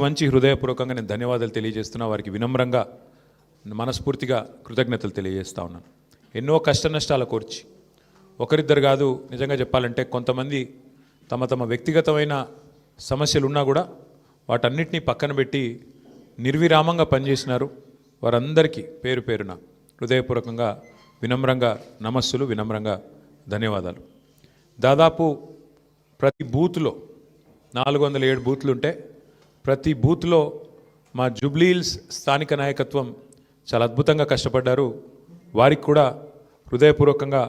మంచి హృదయపూర్వకంగా నేను ధన్యవాదాలు తెలియజేస్తున్నా. వారికి వినమ్రంగా మనస్ఫూర్తిగా కృతజ్ఞతలు తెలియజేస్తా ఉన్నాను ఎన్నో కష్ట నష్టాల కోర్చి. ఒకరిద్దరు కాదు నిజంగా చెప్పాలంటే కొంతమంది తమ తమ వ్యక్తిగతమైన సమస్యలు ఉన్నా కూడా వాటన్నిటినీ పక్కన పెట్టి నిర్విరామంగా పనిచేసినారు. వారందరికీ పేరు పేరున హృదయపూర్వకంగా వినమ్రంగా నమస్సులు వినమ్రంగా ధన్యవాదాలు. దాదాపు ప్రతి బూత్లో నాలుగు వందల ఏడు బూత్లు ఉంటే ప్రతి బూత్లో మా జూబ్లీహిల్స్ స్థానిక నాయకత్వం చాలా అద్భుతంగా కష్టపడ్డారు. వారికి కూడా హృదయపూర్వకంగా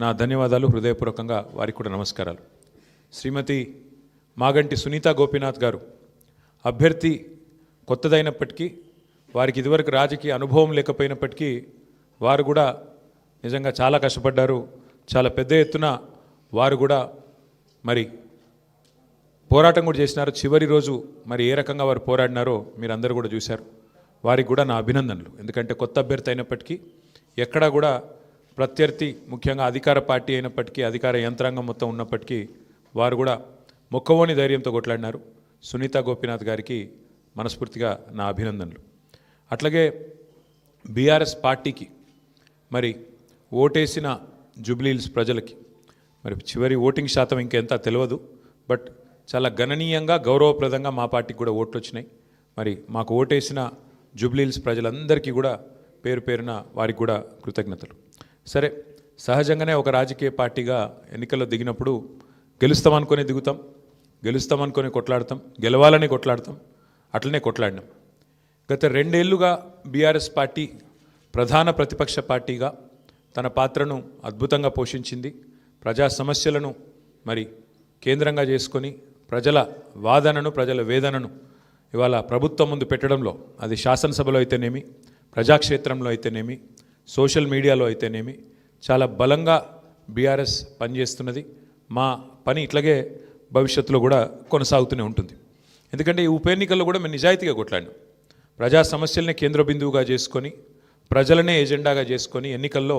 నా ధన్యవాదాలు హృదయపూర్వకంగా వారికి కూడా నమస్కారాలు. శ్రీమతి మాగంటి సునీత గోపీనాథ్ గారు అభ్యర్థి కొత్తదైనప్పటికీ వారికి ఇదివరకు రాజకీయ అనుభవం లేకపోయినప్పటికీ వారు కూడా నిజంగా చాలా కష్టపడ్డారు. చాలా పెద్ద ఎత్తున వారు కూడా మరి పోరాటం కూడా చేసినారు. చివరి రోజు మరి ఏ రకంగా వారు పోరాడినారో మీరు అందరూ కూడా చూశారు. వారికి కూడా నా అభినందనలు. ఎందుకంటే కొత్త అభ్యర్థి అయినప్పటికీ ఎక్కడా కూడా ప్రత్యర్థి ముఖ్యంగా అధికార పార్టీ అయినప్పటికీ అధికార యంత్రాంగం మొత్తం ఉన్నప్పటికీ వారు కూడా మొక్కవోని ధైర్యంతో కొట్లాడినారు. సునీత గోపీనాథ్ గారికి మనస్ఫూర్తిగా నా అభినందనలు. అట్లాగే బీఆర్ఎస్ పార్టీకి మరి ఓటేసిన జూబ్లీహిల్స్ ప్రజలకి మరి చివరి ఓటింగ్ శాతం ఇంకెంత తెలియదు బట్ చాలా గణనీయంగా గౌరవప్రదంగా మా పార్టీకి కూడా ఓట్లు వచ్చినాయి మరి మాకు ఓటేసిన జూబ్లీహిల్స్ ప్రజలందరికీ కూడా పేరు పేరున వారికి కూడా కృతజ్ఞతలు. సరే సహజంగానే ఒక రాజకీయ పార్టీగా ఎన్నికల్లో దిగినప్పుడు గెలుస్తామనుకొని దిగుతాం గెలుస్తామనుకొని కొట్లాడతాం గెలవాలని కొట్లాడతాం అట్లనే కొట్లాడినాం. గత రెండేళ్ళుగా బీఆర్ఎస్ పార్టీ ప్రధాన ప్రతిపక్ష పార్టీగా తన పాత్రను అద్భుతంగా పోషించింది. ప్రజా సమస్యలను మరి కేంద్రంగా చేసుకొని ప్రజల వాదనను ప్రజల వేదనను ఇవాళ ప్రభుత్వం ముందు పెట్టడంలో అది శాసనసభలో అయితేనేమి ప్రజాక్షేత్రంలో అయితేనేమి సోషల్ మీడియాలో అయితేనేమి చాలా బలంగా బీఆర్ఎస్ పనిచేస్తున్నది. మా పని ఇట్లాగే భవిష్యత్తులో కూడా కొనసాగుతూనే ఉంటుంది. ఎందుకంటే ఈ ఉప ఎన్నికల్లో కూడా మేము నిజాయితీగా కొట్లాడినాం. ప్రజా సమస్యల్ని కేంద్ర బిందువుగా చేసుకొని ప్రజలనే ఎజెండాగా చేసుకొని ఎన్నికల్లో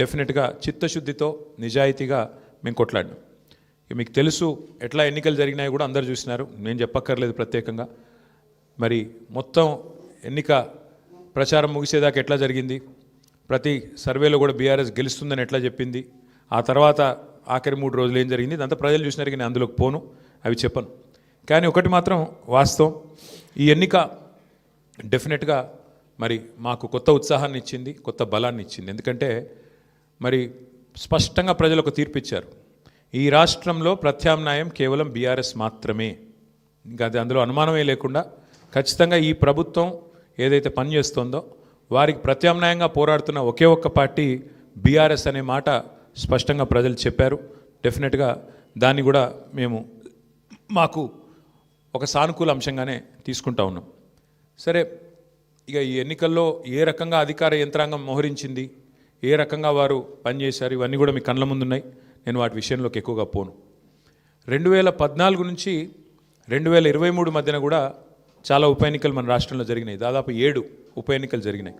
డెఫినెట్గా చిత్తశుద్ధితో నిజాయితీగా మేము కొట్లాడినాం. మీకు తెలుసు ఎట్లా ఎన్నికలు జరిగినాయి కూడా అందరు చూసినారు. నేను చెప్పక్కర్లేదు ప్రత్యేకంగా. మరి మొత్తం ఎన్నిక ప్రచారం ముగిసేదాకా ఎట్లా జరిగింది? ప్రతి సర్వేలో కూడా బీఆర్ఎస్ గెలుస్తుందని ఎట్లా చెప్పింది? ఆ తర్వాత ఆఖరి మూడు రోజులు ఏం జరిగింది? ఇదంతా ప్రజలు చూసినారు నేను అందులోకి పోను అవి చెప్పను. కానీ ఒకటి మాత్రం వాస్తవం. ఈ ఎన్నిక డెఫినెట్గా మరి మాకు కొత్త ఉత్సాహాన్ని ఇచ్చింది కొత్త బలాన్ని ఇచ్చింది. ఎందుకంటే మరి స్పష్టంగా ప్రజలకు తీర్పు ఇచ్చారు ఈ రాష్ట్రంలో ప్రత్యామ్నాయం కేవలం బీఆర్ఎస్ మాత్రమే. ఇంకా అది అందులో అనుమానమే లేకుండా ఖచ్చితంగా ఈ ప్రభుత్వం ఏదైతే పనిచేస్తుందో వారికి ప్రత్యామ్నాయంగా పోరాడుతున్న ఒకే ఒక్క పార్టీ బీఆర్ఎస్ అనే మాట స్పష్టంగా ప్రజలు చెప్పారు. డెఫినెట్గా దాన్ని కూడా మేము మాకు ఒక సానుకూల అంశంగానే తీసుకుంటా ఉన్నాం. సరే ఇక ఈ ఎన్నికల్లో ఏ రకంగా అధికార యంత్రాంగం మోహరించింది ఏ రకంగా వారు పనిచేశారు ఇవన్నీ కూడా మీ కళ్ళ ముందున్నాయి. నేను వాటి విషయంలోకి ఎక్కువగా పోను. రెండు వేల పద్నాలుగు నుంచి రెండు వేల ఇరవై మూడు మధ్యన కూడా చాలా ఉప ఎన్నికలు మన రాష్ట్రంలో జరిగినాయి. దాదాపు ఏడు ఉప ఎన్నికలు జరిగినాయి.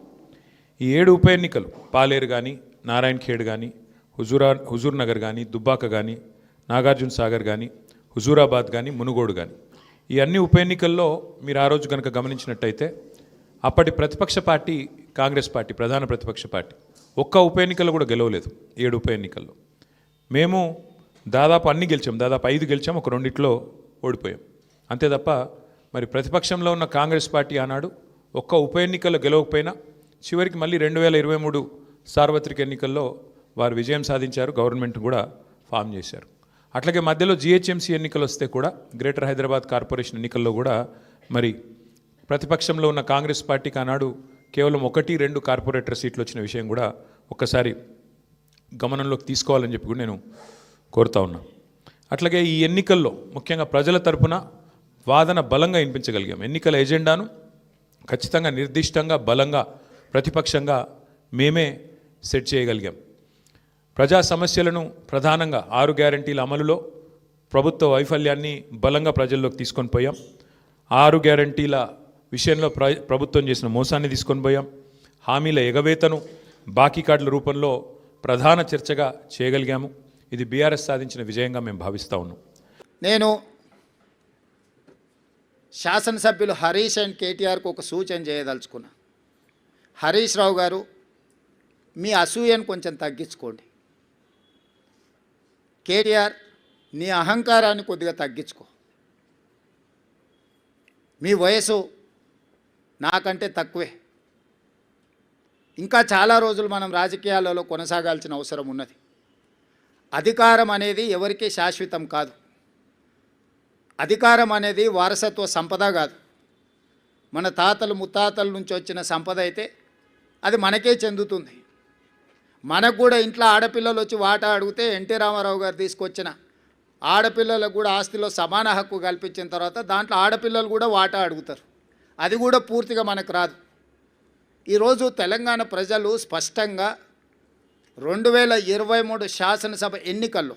ఈ ఏడు ఉప ఎన్నికలు పాలేరు కానీ నారాయణ ఖేడ్ కానీ హుజూరా హుజూర్ నగర్ కానీ దుబ్బాక కానీ నాగార్జున సాగర్ కానీ హుజూరాబాద్ కానీ మునుగోడు కానీ ఈ అన్ని ఉప ఎన్నికల్లో మీరు ఆ రోజు కనుక గమనించినట్టయితే అప్పటి ప్రతిపక్ష పార్టీ కాంగ్రెస్ పార్టీ ప్రధాన ప్రతిపక్ష పార్టీ ఒక్క ఉప ఎన్నికల్లో కూడా గెలవలేదు. ఏడు ఉప ఎన్నికల్లో. మేము దాదాపు అన్ని గెలిచాం దాదాపు ఐదు గెలిచాం ఒక రెండిట్లో ఓడిపోయాం. అంతే తప్ప మరి ప్రతిపక్షంలో ఉన్న కాంగ్రెస్ పార్టీ ఆనాడు ఒక్క ఉప ఎన్నికల్లో గెలవకపోయినా చివరికి మళ్ళీ రెండు వేల ఇరవై మూడు సార్వత్రిక ఎన్నికల్లో వారు విజయం సాధించారు గవర్నమెంట్ కూడా ఫామ్ చేశారు. అట్లాగే మధ్యలో జిహెచ్ఎంసీ ఎన్నికలు వస్తే కూడా గ్రేటర్ హైదరాబాద్ కార్పొరేషన్ ఎన్నికల్లో కూడా మరి ప్రతిపక్షంలో ఉన్న కాంగ్రెస్ పార్టీకి ఆనాడు కేవలం ఒకటి రెండు కార్పొరేటర్ సీట్లు వచ్చిన విషయం కూడా ఒక్కసారి గమనంలోకి తీసుకోవాలని చెప్పి కూడా నేను కోరుతా ఉన్నా. అట్లాగే ఈ ఎన్నికల్లో ముఖ్యంగా ప్రజల తరపున వాదన బలంగా వినిపించగలిగాం. ఎన్నికల ఎజెండాను ఖచ్చితంగా నిర్దిష్టంగా బలంగా ప్రతిపక్షంగా మేమే సెట్ చేయగలిగాం. ప్రజా సమస్యలను ప్రధానంగా ఆరు గ్యారంటీల అమలులో ప్రభుత్వ వైఫల్యాన్ని బలంగా ప్రజల్లోకి తీసుకొని పోయాం. ఆరు గ్యారంటీల విషయంలో ప్ర ప్రభుత్వం చేసిన మోసాన్ని తీసుకొని పోయాం. హామీల ఎగవేతను బాకీ కార్డుల రూపంలో ప్రధాన చర్చగా చేయగలిగాము. ఇది బీఆర్ఎస్ సాధించిన విజయంగా మేము భావిస్తూ ఉన్నాం. నేను శాసనసభ్యులు హరీష్ అండ్ కేటీఆర్కు ఒక సూచన చేయదలుచుకున్నా. హరీష్ రావు గారు మీ అసూయను కొంచెం తగ్గించుకోండి. కేటీఆర్ నీ అహంకారాన్ని కొద్దిగా తగ్గించుకో. మీ వయసు నాకంటే తక్కువే. ఇంకా చాలా రోజులు మనం రాజకీయాలలో కొనసాగాల్సిన అవసరం ఉన్నది. అధికారం అనేది ఎవరికీ శాశ్వతం కాదు. అధికారం అనేది వారసత్వ సంపద కాదు. మన తాతలు ముత్తాతల నుంచి వచ్చిన సంపద అయితే అది మనకే చెందుతుంది. మనకు కూడా ఇంట్లో ఆడపిల్లలు వచ్చి వాటా అడిగితే ఎన్టీ రామారావు గారు తీసుకొచ్చిన ఆడపిల్లలకు కూడా ఆస్తిలో సమాన హక్కు కల్పించిన తర్వాత దాంట్లో ఆడపిల్లలు కూడా వాటా అడుగుతారు. అది కూడా పూర్తిగా మనకు రాదు. ఈరోజు తెలంగాణ ప్రజలు స్పష్టంగా రెండు వేల ఇరవై మూడు శాసనసభ ఎన్నికల్లో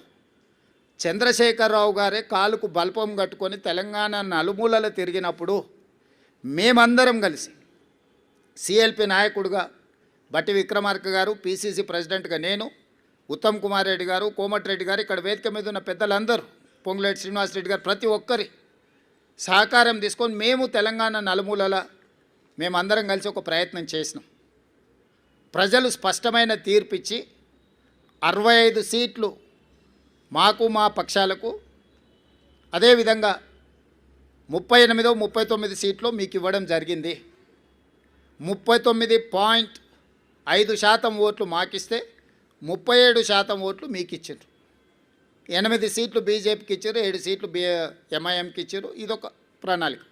చంద్రశేఖరరావు గారే కాలుకు బల్పం కట్టుకొని తెలంగాణ నలుమూలలు తిరిగినప్పుడు మేమందరం కలిసి సిఎల్పి నాయకుడుగా బట్టి విక్రమార్క గారు పిసిసి ప్రెసిడెంట్గా నేను ఉత్తమ్ కుమార్ రెడ్డి గారు కోమటిరెడ్డి గారు ఇక్కడ వేదిక మీద ఉన్న పెద్దలందరూ పొంగులేటి శ్రీనివాస్ రెడ్డి గారు ప్రతి ఒక్కరి సహకారం తీసుకొని మేము తెలంగాణ నలుమూలల మేమందరం కలిసి ఒక ప్రయత్నం చేసినాం. ప్రజలు స్పష్టమైన తీర్పిచ్చి అరవై ఐదు సీట్లు మాకు మా పక్షాలకు అదేవిధంగా ముప్పై ఎనిమిదో ముప్పై తొమ్మిది సీట్లు మీకు ఇవ్వడం జరిగింది. ముప్పై తొమ్మిది పాయింట్ ఐదు శాతం ఓట్లు మాకిస్తే ముప్పై ఏడు శాతం ఓట్లు మీకు ఇచ్చారు ఎనిమిది సీట్లు బీజేపీకి ఇచ్చారు ఏడు సీట్లు బి ఎంఐఎంకి ఇచ్చారు. ఇదొక ప్రణాళిక.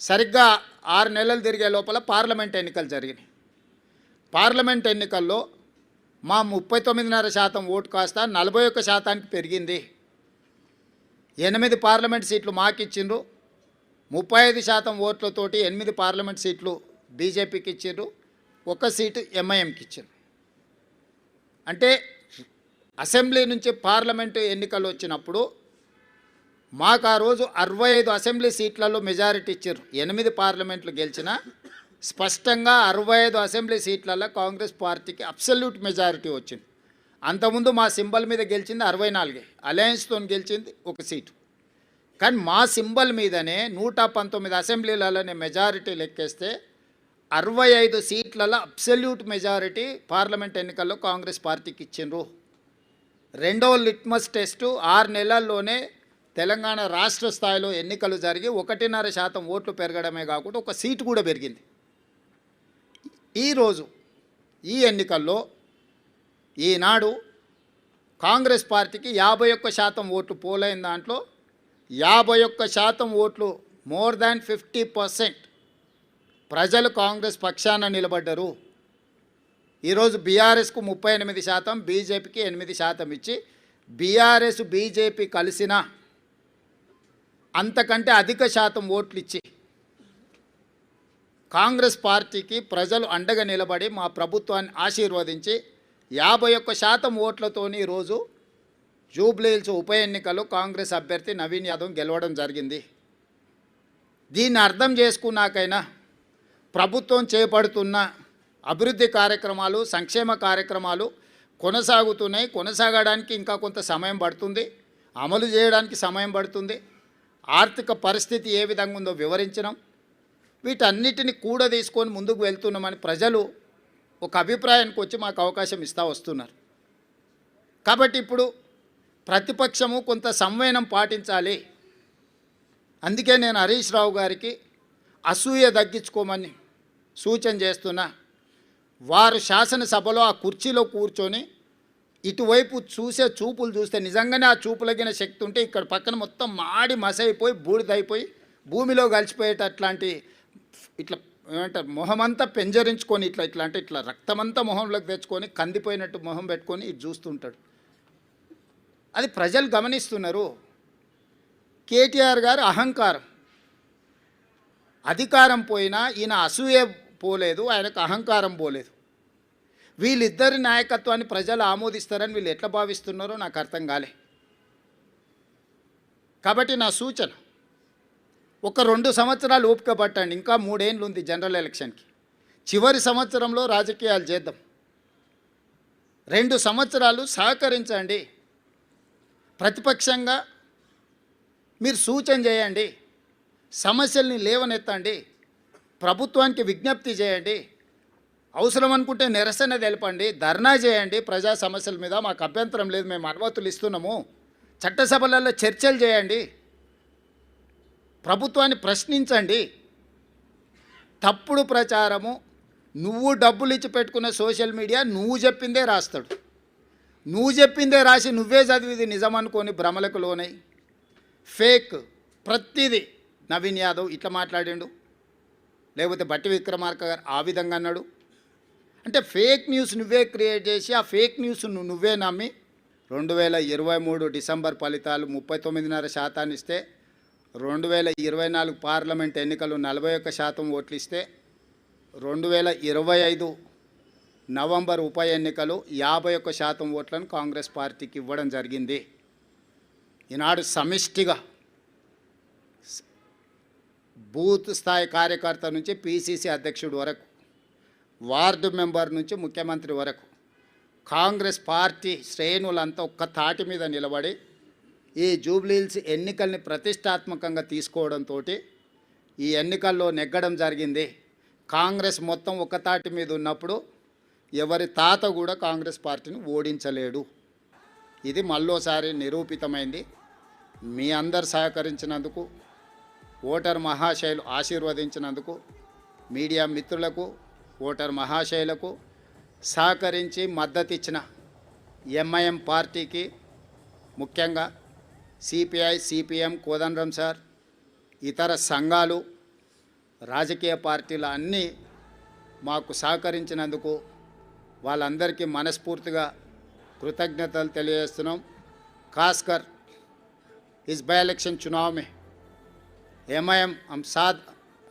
సరిగ్గా ఆరు నెలలు తిరిగే లోపల పార్లమెంట్ ఎన్నికలు జరిగినాయి. పార్లమెంట్ ఎన్నికల్లో మా ముప్పై తొమ్మిదిన్నర శాతం ఓటు కాస్త నలభై ఒక్క శాతానికి పెరిగింది. ఎనిమిది పార్లమెంట్ సీట్లు మాకు ఇచ్చిండ్రు ముప్పై ఐదు శాతం ఓట్లతోటి ఎనిమిది పార్లమెంట్ సీట్లు బీజేపీకి ఇచ్చిండ్రు. ఒక సీటు ఎంఐఎంకి ఇచ్చిండ్రు. అంటే అసెంబ్లీ నుంచి పార్లమెంటు ఎన్నికలు వచ్చినప్పుడు మాకు ఆ రోజు అరవై ఐదు అసెంబ్లీ సీట్లలో మెజారిటీ ఇచ్చారు. ఎనిమిది పార్లమెంట్లు గెలిచిన స్పష్టంగా అరవై ఐదు అసెంబ్లీ సీట్లలో కాంగ్రెస్ పార్టీకి అబ్సల్యూట్ మెజారిటీ వచ్చింది. అంతకుముందు మా సింబల్ మీద గెలిచింది అరవై నాలుగే. అలయన్స్తో గెలిచింది ఒక సీటు. కానీ మా సింబల్ మీదనే నూట పంతొమ్మిది అసెంబ్లీలలోనే మెజారిటీ లెక్కేస్తే అరవై ఐదు సీట్లలో అబ్సల్యూట్ మెజారిటీ పార్లమెంట్ ఎన్నికల్లో కాంగ్రెస్ పార్టీకి ఇచ్చిండ్రు. రెండవ లిట్మస్ టెస్టు ఆరు నెలల్లోనే తెలంగాణ రాష్ట్ర స్థాయిలో ఎన్నికలు జరిగి ఒకటిన్నర శాతం ఓట్లు పెరగడమే కాకుండా ఒక సీటు కూడా పెరిగింది. ఈరోజు ఈ ఎన్నికల్లో ఈనాడు కాంగ్రెస్ పార్టీకి యాభై ఒక్క శాతం ఓట్లు పోలైన దాంట్లో యాభై ఒక్క శాతం ఓట్లు మోర్ దాన్ ఫిఫ్టీ పర్సెంట్ ప్రజలు కాంగ్రెస్ పక్షాన నిలబడ్డరు. ఈరోజు బీఆర్ఎస్కు ముప్పై ఎనిమిది శాతం బీజేపీకి ఎనిమిది శాతం ఇచ్చి బీఆర్ఎస్ బీజేపీ కలిసిన అంతకంటే అధిక శాతం ఓట్లు ఇచ్చి కాంగ్రెస్ పార్టీకి ప్రజలు అండగా నిలబడి మా ప్రభుత్వాన్ని ఆశీర్వదించి యాభై ఒక్క శాతం ఓట్లతోని ఈరోజు జూబ్లీహిల్స్ ఉప ఎన్నికలో కాంగ్రెస్ అభ్యర్థి నవీన్ యాదవ్ గెలవడం జరిగింది. దీన్ని అర్థం చేసుకున్నాకైనా ప్రభుత్వం చేపడుతున్న అభివృద్ధి కార్యక్రమాలు సంక్షేమ కార్యక్రమాలు కొనసాగుతున్నాయి. కొనసాగడానికి ఇంకా కొంత సమయం పడుతుంది. అమలు చేయడానికి సమయం పడుతుంది. ఆర్థిక పరిస్థితి ఏ విధంగా ఉందో వివరించడం. వీటన్నిటిని కూడా తీసుకొని ముందుకు వెళ్తున్నామని ప్రజలు ఒక అభిప్రాయానికి వచ్చి మాకు అవకాశం ఇస్తూ వస్తున్నారు. కాబట్టి ఇప్పుడు ప్రతిపక్షము కొంత సంవయనం పాటించాలి. అందుకే నేను హరీష్ రావు గారికి అసూయ తగ్గించుకోమని సూచన చేస్తున్నా. వారు శాసనసభలో ఆ కుర్చీలో కూర్చొని ఇటువైపు చూసే చూపులు చూస్తే నిజంగానే ఆ చూపులగిన శక్తి ఉంటే ఇక్కడ పక్కన మొత్తం మాడి మసైపోయి బూడిదైపోయి భూమిలో కలిసిపోయేటట్లాంటి ఇట్లా ఏమంటారు మొహమంతా పెంజరించుకొని ఇట్లా ఇట్లా అంటే ఇట్లా రక్తమంతా మొహంలోకి తెచ్చుకొని కందిపోయినట్టు మొహం పెట్టుకొని ఇది చూస్తుంటాడు. అది ప్రజలు గమనిస్తున్నారు. కేటీఆర్ గారు అహంకారం. అధికారం పోయినా ఈయన అసూయ పోలేదు ఆయనకు అహంకారం పోలేదు. వీళ్ళిద్దరి నాయకత్వాన్ని ప్రజలు ఆమోదిస్తారని వీళ్ళు ఎట్లా భావిస్తున్నారో నాకు అర్థం కాలే. కాబట్టి నా సూచన ఒక రెండు సంవత్సరాలు ఓపిక పట్టండి ఇంకా మూడేళ్ళు ఉంది జనరల్ ఎలక్షన్కి. చివరి సంవత్సరంలో రాజకీయాలు చేద్దాం. రెండు సంవత్సరాలు సహకరించండి. ప్రతిపక్షంగా మీరు సూచన చేయండి. సమస్యల్ని లేవనెత్తండి. ప్రభుత్వానికి విజ్ఞప్తి చేయండి. అవసరం అనుకుంటే నిరసన తెలపండి ధర్నా చేయండి ప్రజా సమస్యల మీద మాకు అభ్యంతరం లేదు మేము అనుమతులు ఇస్తున్నాము. చట్టసభలలో చర్చలు చేయండి. ప్రభుత్వాన్ని ప్రశ్నించండి. తప్పుడు ప్రచారము నువ్వు డబ్బులు ఇచ్చి పెట్టుకున్న సోషల్ మీడియా నువ్వు చెప్పిందే రాస్తాడు. నువ్వు చెప్పిందే రాసి నువ్వే చదివిది నిజం అనుకొని భ్రమలకు లోనై. ఫేక్ ప్రతిదీ నవీన్ యాదవ్ ఇట్లా మాట్లాడిండు. లేకపోతే బట్టి విక్రమార్క గారు ఆ విధంగా అన్నాడు. అంటే ఫేక్ న్యూస్ నువ్వే క్రియేట్ చేసి ఆ ఫేక్ న్యూస్ నువ్వే నమ్మి రెండు వేల ఇరవై మూడు డిసెంబర్ ఫలితాలు ముప్పై తొమ్మిదిన్నర శాతాన్ని ఇస్తే రెండు వేల ఇరవై నాలుగు పార్లమెంట్ ఎన్నికలు నలభై ఒక్క శాతం ఓట్లు ఇస్తే రెండు వేల ఇరవై ఐదు నవంబర్ ఉప ఎన్నికలు యాభై ఒక్క శాతం ఓట్లను కాంగ్రెస్ పార్టీకి ఇవ్వడం జరిగింది. ఈనాడు సమిష్టిగా బూత్ స్థాయి కార్యకర్త నుంచి పీసీసీ అధ్యక్షుడు వరకు వార్డు మెంబర్ నుంచి ముఖ్యమంత్రి వరకు కాంగ్రెస్ పార్టీ శ్రేణులంతా ఒక్క తాటి మీద నిలబడి ఈ జూబ్లీహిల్స్ ఎన్నికల్ని ప్రతిష్టాత్మకంగా తీసుకోవడంతో ఈ ఎన్నికల్లో నెగ్గడం జరిగింది. కాంగ్రెస్ మొత్తం ఒక తాటి మీద ఉన్నప్పుడు ఎవరి తాత కూడా కాంగ్రెస్ పార్టీని ఓడించలేడు. ఇది మళ్ళోసారి నిరూపితమైంది. మీ అందరు సహకరించినందుకు ఓటర్ మహాశైలు ఆశీర్వదించినందుకు మీడియా మిత్రులకు ఓటర్ మహాశైలకు సహకరించి మద్దతు ఇచ్చిన ఎంఐఎం పార్టీకి ముఖ్యంగా సిపిఐ సిపిఎం కోదండరాం సార్ ఇతర సంఘాలు రాజకీయ పార్టీలు అన్నీ మాకు సహకరించినందుకు వాళ్ళందరికీ మనస్ఫూర్తిగా కృతజ్ఞతలు తెలియజేస్తున్నాం खासकर इस बाई इलेक्शन चुनाव में एम हम साथ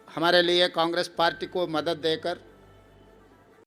हमारे लिए कांग्रेस पार्टी को मदद देकर